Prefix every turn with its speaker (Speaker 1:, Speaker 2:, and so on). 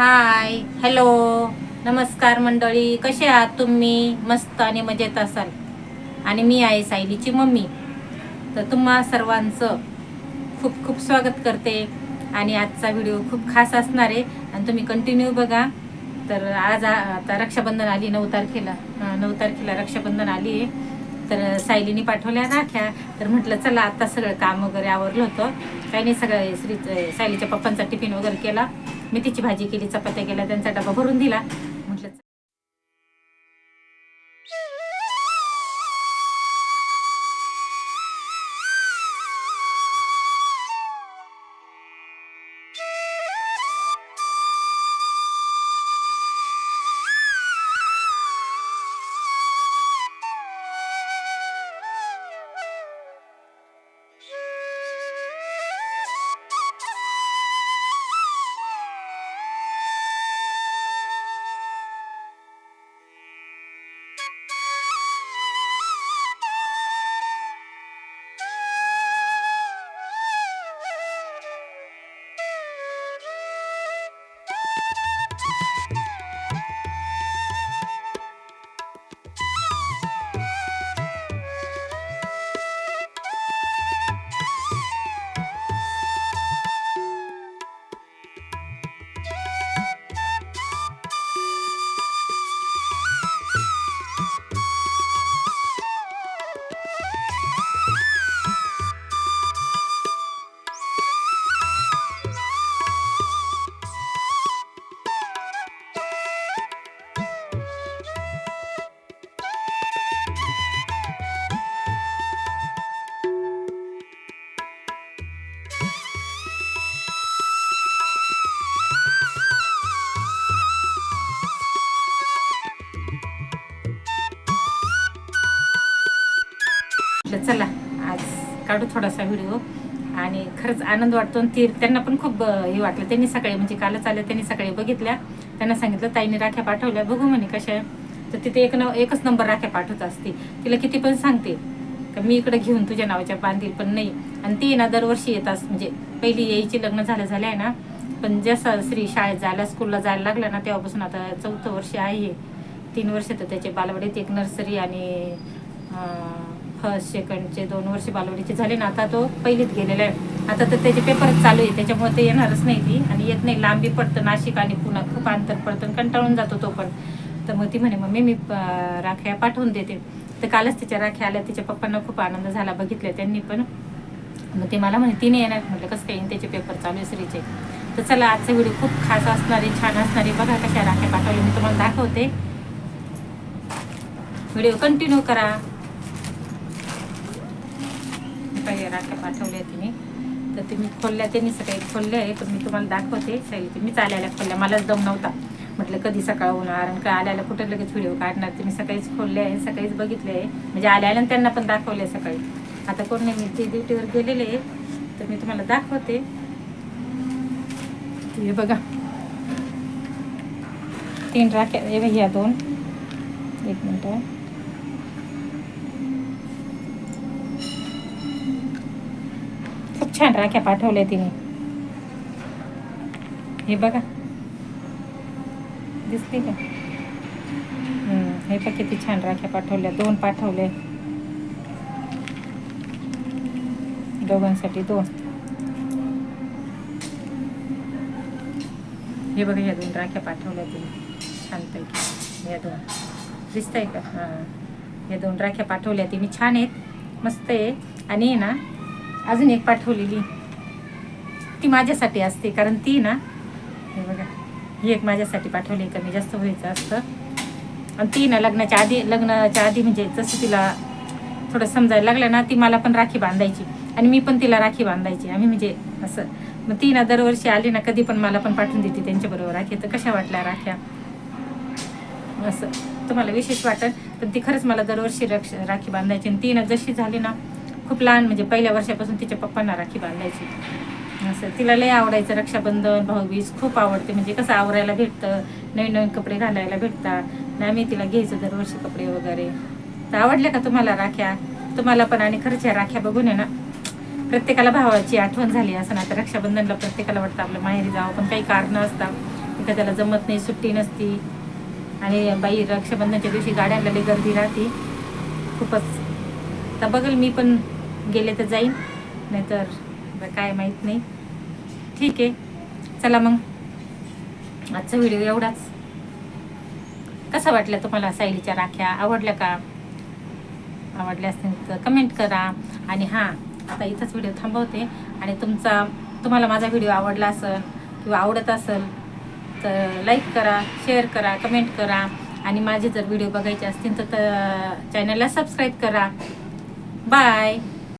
Speaker 1: Hi hello नमस्कार मंडळी. कसे आहात तुम्ही? मस्त आणि मजेत असाल. आणि मी आहे सायलीची मम्मी. तर तुम्हा सर्वांचं खूप खूप स्वागत करते. आणि आजचा व्हिडिओ खूप खास असणार आहे. आणि तुम्ही कंटिन्यू बघा. तर आज आता रक्षाबंधन आली नऊ तारखेला. नऊ तारखेला रक्षाबंधन आली आहे. तर सायलीने पाठवल्या राख्या तर म्हटलं चला आता सगळं काम वगैरे आवरलं होतं. काही नाही सगळं श्री सायलीच्या पप्पांचा टिफिन वगैरे केला. मेथीची भाजी केली चपात्या केल्या त्यांचा डबा भरून दिला. Yeah! काढू थोडासा व्हिडिओ. आणि खरंच आनंद वाटतो. आणि ती त्यांना पण खूप हे वाटलं. त्यांनी सकाळी म्हणजे कालच आल्या त्यांनी सकाळी बघितल्या. त्यांना सांगितलं ताईने राख्या पाठवल्या. बघू म्हणे कशा आहे. तर तिथे एक न एकच नंबर राख्या पाठवत असते. तिला किती पण सांगते का मी इकडे घेऊन तुझ्या नावाच्या बांधील पण नाही. आणि ती ना दरवर्षी येतात म्हणजे पहिली यायची लग्न झालं झालं आहे ना. पण जसं श्री शाळेत जायला स्कूलला जायला लागलं ना तेव्हापासून आता चौथं वर्ष आहे. तीन वर्ष तर त्याचे बालवाडीत एक नर्सरी आणि फर्स्ट सेकंडचे दोन वर्ष बालवडीचे झाले ना आता तो पहिलीत गेलेला आहे. आता तर त्याचे पेपरच चालू आहे त्याच्यामुळे ते येणारच नाही ती. आणि येत नाही लांबी पडतं नाशिक आणि पुन्हा खूप अंतर पडतं आणि कंटाळून जातो तो पण. तर मग ती म्हणे मम्मी मी राख्या पाठवून देते. तर कालच तिच्या राख्या आल्या तिच्या पप्पांना खूप आनंद झाला बघितलं त्यांनी पण. मग ते मला म्हणे तिने येणार. म्हटलं कसं काही त्याचे पेपर चालू आहे श्रीचे. तर चला आजचा व्हिडिओ खूप खास असणारे छान असणारे बघा कशा राख्या पाठवले मी तुम्हाला दाखवते. व्हिडिओ कंटिन्यू करा. काही राख्या पाठवल्या तिने. तर तुम्ही खोलल्या त्यांनी सकाळी खोलले आहे पण मी तुम्हाला दाखवते. सगळी मीच आल्याला खोलल्या. मलाच दम नव्हता. म्हटलं कधी सकाळ होणार आणि काय? आल्याला कुठं लगेच व्हिडिओ काढणार? तुम्ही सकाळीच खोलले आहे सकाळीच बघितले आहे. म्हणजे आल्याला त्यांना पण दाखवले सकाळी. आता कोण नाही मी ते ड्युटीवर गेलेले आहे. तर मी तुम्हाला दाखवते. हे बघा. तीन राख्या हे ह्या दोन. एक मिनटं. खूप छान राख्या पाठवल्या तिने. हे बघा. दिसली का? हे पण किती छान राख्या पाठवल्या. दोन पाठवले. दोघांसाठी दोन. हे बघा ह्या दोन राख्या पाठवल्या तिने. छानपैकी. या दोन. दिसतंय का? हां. या दोन राख्या पाठवल्या. तिने छान आहेत. मस्त आहे. आणि ना अजून एक पाठवलेली. ती माझ्यासाठी असते कारण ती ना हे बघा ही एक माझ्यासाठी पाठवली कमी जास्त व्हायचं असतं. आणि ती ना लग्नाच्या आधी लग्नाच्या आधी म्हणजे जसं तिला थोडं समजायला लागलं ना ती मला पण राखी बांधायची. आणि मी पण तिला राखी बांधायची. आम्ही म्हणजे असं मग ती ना दरवर्षी आली ना कधी पण मला पण पाठवून देते त्यांच्याबरोबर राखी. तर कशा वाटल्या राख्या? असं तुम्हाला विशेष वाटत पण ती खरंच मला दरवर्षी रक्ष राखी बांधायची. आणि ती ना जशी झाली ना खूप लहान म्हणजे पहिल्या वर्षापासून तिच्या पप्पांना राखी बांधायची. असं तिला लय आवडायचं रक्षाबंधन भाऊबीज खूप आवडते. म्हणजे कसं आवरायला भेटतं नवीन नवीन कपडे घालायला भेटतात. आणि आम्ही तिला घ्यायचो दरवर्षी कपडे वगैरे. तर आवडल्या का तुम्हाला राख्या? तुम्हाला पण आणि खरंच या राख्या बघून आहे ना प्रत्येकाला भावाची आठवण झाली असं ना तर रक्षाबंधनला प्रत्येकाला वाटतं आपलं माहेरी जावं पण काही कारणं असतात. एखाद्याला जमत नाही सुट्टी नसती. आणि बाई रक्षाबंधनच्या दिवशी गाड्यांना लई गर्दी राहते. खूपच. तर बघेल मी पण गेले तर जाईन नाहीतर काय माहीत नाही. ठीक आहे चला मग. आजचा व्हिडिओ एवढाच. कसा वाटला तुम्हाला सायलीच्या राख्या? आवडल्या का? आवडल्या असतील तर कमेंट करा. आणि हां आता इथंच व्हिडिओ थांबवते. आणि तुमचा तुम्हाला माझा व्हिडिओ आवडला असेल किंवा आवडत असेल तर लाईक करा शेअर करा कमेंट करा. आणि माझे जर व्हिडिओ बघायचे असतील तर चॅनलला सबस्क्राईब करा. बाय